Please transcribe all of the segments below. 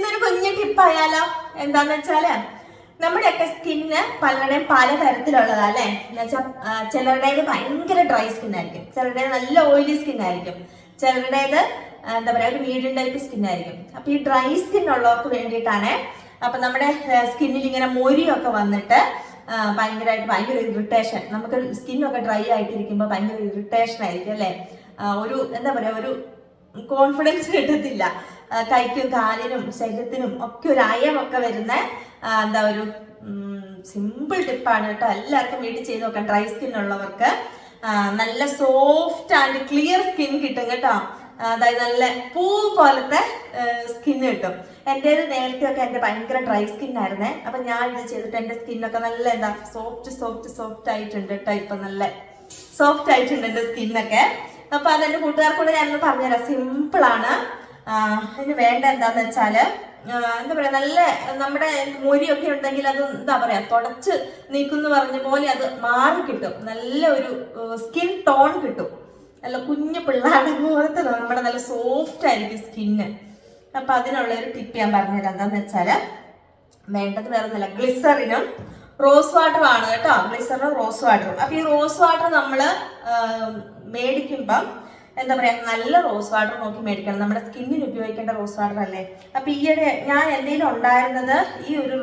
ഇന്നൊരു കുഞ്ഞു ടിപ്പായാലോ എന്താന്ന് വെച്ചാൽ നമ്മുടെയൊക്കെ സ്കിന്ന് പലരുടെയും പല തരത്തിലുള്ളതാ അല്ലേ എന്നുവെച്ചാൽ ചിലരുടേത് ഭയങ്കര ഡ്രൈ സ്കിൻ ആയിരിക്കും. ചിലരുടേത് നല്ല ഓയിലി സ്കിൻ ആയിരിക്കും. ചിലരുടേത് എന്താ പറയാ ഒരു മീഡിയം ടൈപ്പ് സ്കിൻ ആയിരിക്കും. അപ്പൊ ഈ ഡ്രൈ സ്കിൻ ഉള്ളവർക്ക് വേണ്ടിയിട്ടാണ് അപ്പൊ നമ്മുടെ സ്കിന്നിൽ ഇങ്ങനെ മൊരിയൊക്കെ വന്നിട്ട് ഭയങ്കരമായിട്ട് ഭയങ്കര ഇറിറ്റേഷൻ നമുക്ക് സ്കിന്നൊക്കെ ഡ്രൈ ആയിട്ടിരിക്കുമ്പോൾ ഭയങ്കര ഇറിറ്റേഷൻ ആയിരിക്കും അല്ലേ? ഒരു എന്താ പറയാ ഒരു കോൺഫിഡൻസ് കിട്ടത്തില്ല. കൈക്കും കാലിനും ശരീരത്തിനും ഒക്കെ ഒരു അയമൊക്കെ വരുന്ന എന്താ ഒരു സിമ്പിൾ ടിപ്പാണ് കേട്ടോ. എല്ലാവർക്കും വീട്ടിൽ ചെയ്ത് നോക്കാം. ഡ്രൈ സ്കിൻ ഉള്ളവർക്ക് നല്ല സോഫ്റ്റ് ആൻഡ് ക്ലിയർ സ്കിൻ കിട്ടും കേട്ടോ. അതായത് നല്ല പൂ പോലത്തെ സ്കിൻ കിട്ടും. എന്റേത് നേരത്തെ ഒക്കെ എന്റെ ഭയങ്കര ഡ്രൈ സ്കിൻ ആയിരുന്നേ. അപ്പൊ ഞാൻ ഇത് ചെയ്തിട്ട് എന്റെ സ്കിന്നൊക്കെ നല്ല എന്താ സോഫ്റ്റ് സോഫ്റ്റ് സോഫ്റ്റ് ആയിട്ടുണ്ട് കേട്ടോ. ഇപ്പൊ നല്ല സോഫ്റ്റ് ആയിട്ടുണ്ട് എന്റെ സ്കിന്നൊക്കെ അപ്പൊ അതെന്റെ കൂട്ടുകാർക്കൂടെ ഞാനൊന്ന് പറഞ്ഞുതരാം. സിമ്പിൾ ആണ്. അതിന് വേണ്ട എന്താന്ന് വെച്ചാൽ എന്താ പറയാ നല്ല നമ്മുടെ മൊരിയൊക്കെ ഉണ്ടെങ്കിൽ അത് എന്താ പറയാ തുടച്ച് നീക്കുന്ന പറഞ്ഞ പോലെ അത് മാറി കിട്ടും. നല്ല ഒരു സ്കിൻ ടോൺ കിട്ടും. നല്ല കുഞ്ഞു പിള്ളേരുടെ പോലത്തെ നമ്മുടെ നല്ല സോഫ്റ്റ് ആയിരിക്കും സ്കിന്ന് അപ്പൊ അതിനുള്ള ഒരു ടിപ്പ് ഞാൻ പറഞ്ഞുതരാം. എന്താന്ന് വെച്ചാൽ വേണ്ടത് വേറെ നല്ല ഗ്ലിസറിനും റോസ് വാട്ടറും ആണ് കേട്ടോ. ഗ്ലിസറിനും റോസ് വാട്ടറും അപ്പൊ ഈ റോസ് വാട്ടർ നമ്മൾ മേടിക്കുമ്പം എന്താ പറയാ നല്ല റോസ് വാട്ടർ നോക്കി മേടിക്കണം. നമ്മുടെ സ്കിന്നിന് ഉപയോഗിക്കേണ്ട റോസ് വാട്ടർ അല്ലേ? അപ്പൊ ഈയിടെ ഞാൻ എന്തെങ്കിലും ഉണ്ടായിരുന്നത് ഈ ഒരു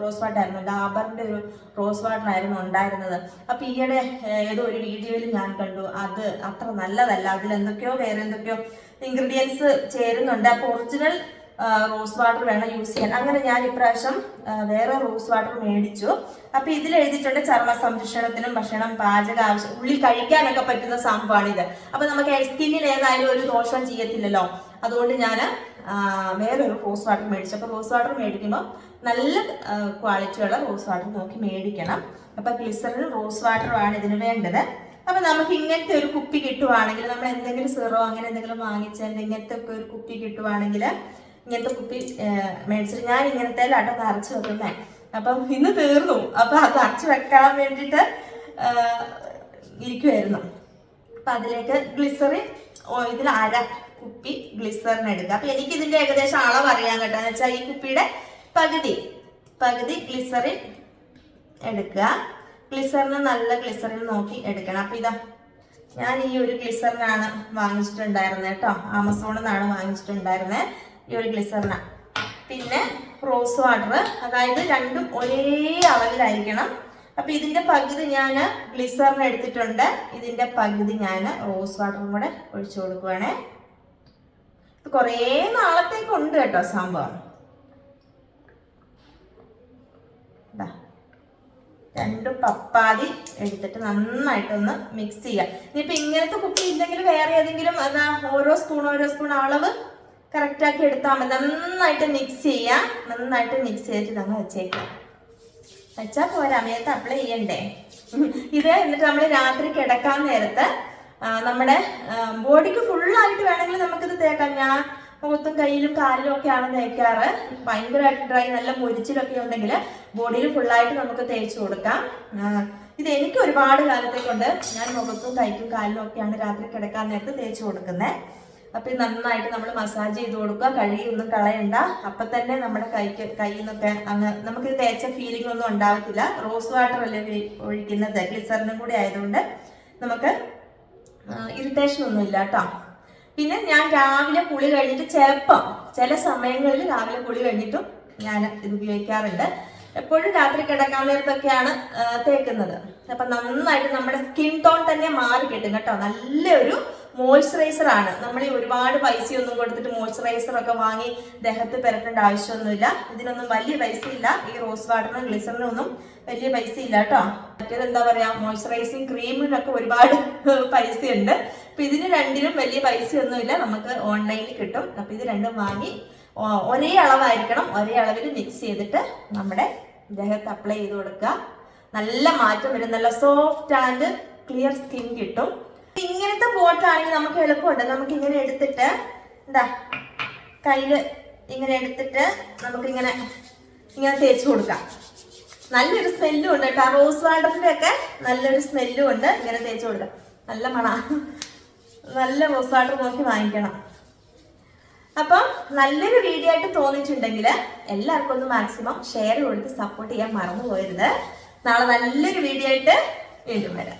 റോസ് വാട്ടർ ആയിരുന്നു. ഡാബറിന്റെ ഒരു റോസ് വാട്ടർ ആയിരുന്നു ഉണ്ടായിരുന്നത്. അപ്പൊ ഈയിടെ ഏതോ ഒരു വീഡിയോയിൽ ഞാൻ കണ്ടു. അത് അത്ര നല്ലതല്ല. അതിൽ എന്തൊക്കെയോ വേറെ എന്തൊക്കെയോ ഇൻഗ്രീഡിയൻസ് ചേരുന്നുണ്ട്. അപ്പൊ ഒറിജിനൽ റോസ് വാട്ടർ വേണം യൂസ് ചെയ്യാൻ. അങ്ങനെ ഞാൻ ഇപ്രാവശ്യം വേറെ റോസ് വാട്ടർ മേടിച്ചു. അപ്പൊ ഇതിൽ എഴുതിയിട്ടുണ്ട് ചർമ്മ സംരക്ഷണത്തിനും ഭക്ഷണം പാചക ആവശ്യം ഉള്ളിൽ കഴിക്കാനൊക്കെ പറ്റുന്ന സംഭവമാണിത്. അപ്പൊ നമുക്ക് സ്കിന്നിൽ ഏതായാലും ഒരു ദോഷം ചെയ്യത്തില്ലല്ലോ. അതുകൊണ്ട് ഞാൻ വേറൊരു റോസ് വാട്ടർ മേടിച്ചു. അപ്പൊ റോസ് വാട്ടർ മേടിക്കുമ്പോൾ നല്ല ക്വാളിറ്റിയുള്ള റോസ് വാട്ടർ നോക്കി മേടിക്കണം. അപ്പൊ ഗ്ലിസറിനും റോസ് വാട്ടറും ആണ് ഇതിന് വേണ്ടത്. അപ്പൊ നമുക്ക് ഇങ്ങനത്തെ ഒരു കുപ്പി കിട്ടുവാണെങ്കിൽ നമ്മൾ എന്തെങ്കിലും സിറോ അങ്ങനെ എന്തെങ്കിലും വാങ്ങിച്ചാൽ ഇങ്ങനത്തെ ഒക്കെ ഒരു കുപ്പി കിട്ടുവാണെങ്കിൽ ഇങ്ങനത്തെ കുപ്പി മേടിച്ചിട്ട് ഞാൻ ഇങ്ങനത്തെ ലാട്ടം നിറച്ച് വെക്കുന്നേ. അപ്പം ഇന്ന് തീർന്നു. അപ്പം അത് നിറച്ച് വെക്കാൻ വേണ്ടിയിട്ട് ഇരിക്കുമായിരുന്നു അപ്പം അതിലേക്ക് ഗ്ലിസറിൻ ഇതിൽ അര കുപ്പി ഗ്ലിസറിൻ എടുക്കുക. അപ്പം എനിക്ക് ഇതിന്റെ ഏകദേശം അളവ് അറിയാൻ കേട്ടോ. എന്ന് വെച്ചാൽ ഈ കുപ്പിയുടെ പകുതി പകുതി ഗ്ലിസറിൻ എടുക്കുക. ഗ്ലിസറിന് നല്ല ഗ്ലിസറിൻ നോക്കി എടുക്കണം. അപ്പം ഇതാ ഞാൻ ഈ ഒരു ഗ്ലിസറിനാണ് വാങ്ങിച്ചിട്ടുണ്ടായിരുന്നത് കേട്ടോ. ആമസോണിൽ നിന്നാണ് വാങ്ങിച്ചിട്ടുണ്ടായിരുന്നത് ഈ ഒരു ഗ്ലിസറിന പിന്നെ റോസ് വാട്ടർ അതായത് രണ്ടും ഒരേ അളവിലായിരിക്കണം. അപ്പൊ ഇതിന്റെ പകുതി ഞാൻ ഗ്ലിസറിന് എടുത്തിട്ടുണ്ട്. ഇതിന്റെ പകുതി ഞാൻ റോസ് വാട്ടറും കൂടെ ഒഴിച്ചു കൊടുക്കുവാണേ. ഇത് കുറേ നാളത്തേക്കുണ്ട് കേട്ടോ സംഭവം. രണ്ടും പപ്പാതി എടുത്തിട്ട് നന്നായിട്ടൊന്ന് മിക്സ് ചെയ്യുക ഇനിയിപ്പോ ഇങ്ങനത്തെ കുപ്പി ഇല്ലെങ്കിൽ വേറെ ഏതെങ്കിലും എന്താ ഓരോ സ്പൂൺ ഓരോ സ്പൂൺ അളവ് കറക്റ്റ് ആക്കി എടുത്താൽ മതി. നന്നായിട്ട് മിക്സ് ചെയ്യാം. നന്നായിട്ട് മിക്സ് ചെയ്തിട്ട് നമ്മൾ വെച്ചേക്കാം. വെച്ചാൽ പോരാ. മേത്ത് അപ്ലൈ ചെയ്യണ്ടേ? ഇത് എന്നിട്ട് നമ്മൾ രാത്രി കിടക്കാൻ നേരത്ത് നമ്മുടെ ബോഡിക്ക് ഫുള്ളായിട്ട് വേണമെങ്കിൽ നമുക്കിത് തേക്കാം. ഞാൻ മുഖത്തും കയ്യിലും കാലിലും ഒക്കെയാണ് തേക്കാറ്. ഭയങ്കരമായിട്ട് ഡ്രൈ നല്ല മുരിച്ചിലൊക്കെ ഉണ്ടെങ്കിൽ ബോഡിയിൽ ഫുള്ളായിട്ട് നമുക്ക് തേച്ച് കൊടുക്കാം. ഇത് എനിക്ക് ഒരുപാട് കാലത്തേക്കുണ്ട് ഞാൻ മുഖത്തും കൈക്കും കാലിലും ഒക്കെയാണ് രാത്രി കിടക്കാൻ നേരത്ത് തേച്ച് കൊടുക്കുന്നത് അപ്പൊ നന്നായിട്ട് നമ്മൾ മസാജ് ചെയ്ത് കൊടുക്കുക. കഴുകി ഒന്നും കളയണ്ട. അപ്പൊ തന്നെ നമ്മുടെ കൈക്ക് കയ്യിൽ നിന്നൊക്കെ അങ്ങ് നമുക്ക് തേച്ച ഫീലിംഗ് ഒന്നും ഉണ്ടാവത്തില്ല. റോസ് വാട്ടർ അല്ലേ ഒഴി- ഒഴിക്കുന്നത്? ഗ്ലിസറിനും കൂടി ആയതുകൊണ്ട് നമുക്ക് ഇറിറ്റേഷൻ ഒന്നും ഇല്ല കേട്ടോ. പിന്നെ ഞാൻ രാവിലെ കുളി കഴിഞ്ഞിട്ട് ചിലപ്പം ചില സമയങ്ങളിൽ രാവിലെ കുളി കഴിഞ്ഞിട്ടും ഞാൻ ഇത് ഉപയോഗിക്കാറുണ്ട്. എപ്പോഴും രാത്രി കിടക്കാൻ നേരത്തൊക്കെയാണ് തേക്കുന്നത്. അപ്പൊ നന്നായിട്ട് നമ്മുടെ സ്കിൻ ടോൺ തന്നെ മാറി കിട്ടും കേട്ടോ. നല്ലൊരു മോയ്സ്ചറൈസർ ആണ് നമ്മൾ ഒരുപാട് ഒന്നും കൊടുത്തിട്ട് മോയ്സ്ചറൈസർ ഒക്കെ വാങ്ങി ദേഹത്ത് പെരട്ടേണ്ട ആവശ്യമൊന്നുമില്ല. ഇതിനൊന്നും വലിയ പൈസ ഇല്ല ഈ റോസ് വാട്ടറിനും ഗ്ലിസറിനും ഒന്നും വലിയ പൈസ ഇല്ല കേട്ടോ മറ്റേത് എന്താ പറയാ മോയ്സ്ചറൈസിങ് ക്രീമിനൊക്കെ ഒരുപാട് പൈസയുണ്ട്. അപ്പൊ ഇതിന് രണ്ടിനും വലിയ പൈസയൊന്നുമില്ല. നമുക്ക് ഓൺലൈനിൽ കിട്ടും. അപ്പൊ ഇത് രണ്ടും വാങ്ങി ഒരേ അളവായിരിക്കണം. ഒരേ അളവിൽ മിക്സ് ചെയ്തിട്ട് നമ്മുടെ ദേഹത്ത് അപ്ലൈ ചെയ്ത് കൊടുക്കുക. നല്ല മാറ്റം വരും. നല്ല സോഫ്റ്റ് ആൻഡ് ക്ലിയർ സ്കിൻ കിട്ടും. ഇങ്ങനത്തെ ബോട്ടാണെങ്കിൽ നമുക്ക് എളുപ്പമുണ്ട്. നമുക്ക് ഇങ്ങനെ എടുത്തിട്ട് എന്താ കയ്യിൽ ഇങ്ങനെ എടുത്തിട്ട് നമുക്ക് ഇങ്ങനെ ഇങ്ങനെ തേച്ച് കൊടുക്കാം. നല്ലൊരു സ്മെല്ലും ഉണ്ട് കേട്ടോ. റോസ് വാട്ടറിന്റെ ഒക്കെ നല്ലൊരു സ്മെല്ലും ഉണ്ട്. ഇങ്ങനെ തേച്ച് കൊടുക്കാം. നല്ല മണ. നല്ല റോസ് വാട്ടർ നോക്കി വാങ്ങിക്കണം. അപ്പം നല്ലൊരു വീഡിയോ ആയിട്ട് തോന്നിയിട്ടുണ്ടെങ്കിൽ എല്ലാവർക്കും ഒന്ന് മാക്സിമം ഷെയർ കൊടുത്ത് സപ്പോർട്ട് ചെയ്യാൻ മറന്നു പോയരുത് നാളെ നല്ലൊരു വീഡിയോ ആയിട്ട് വീണ്ടും വരാം.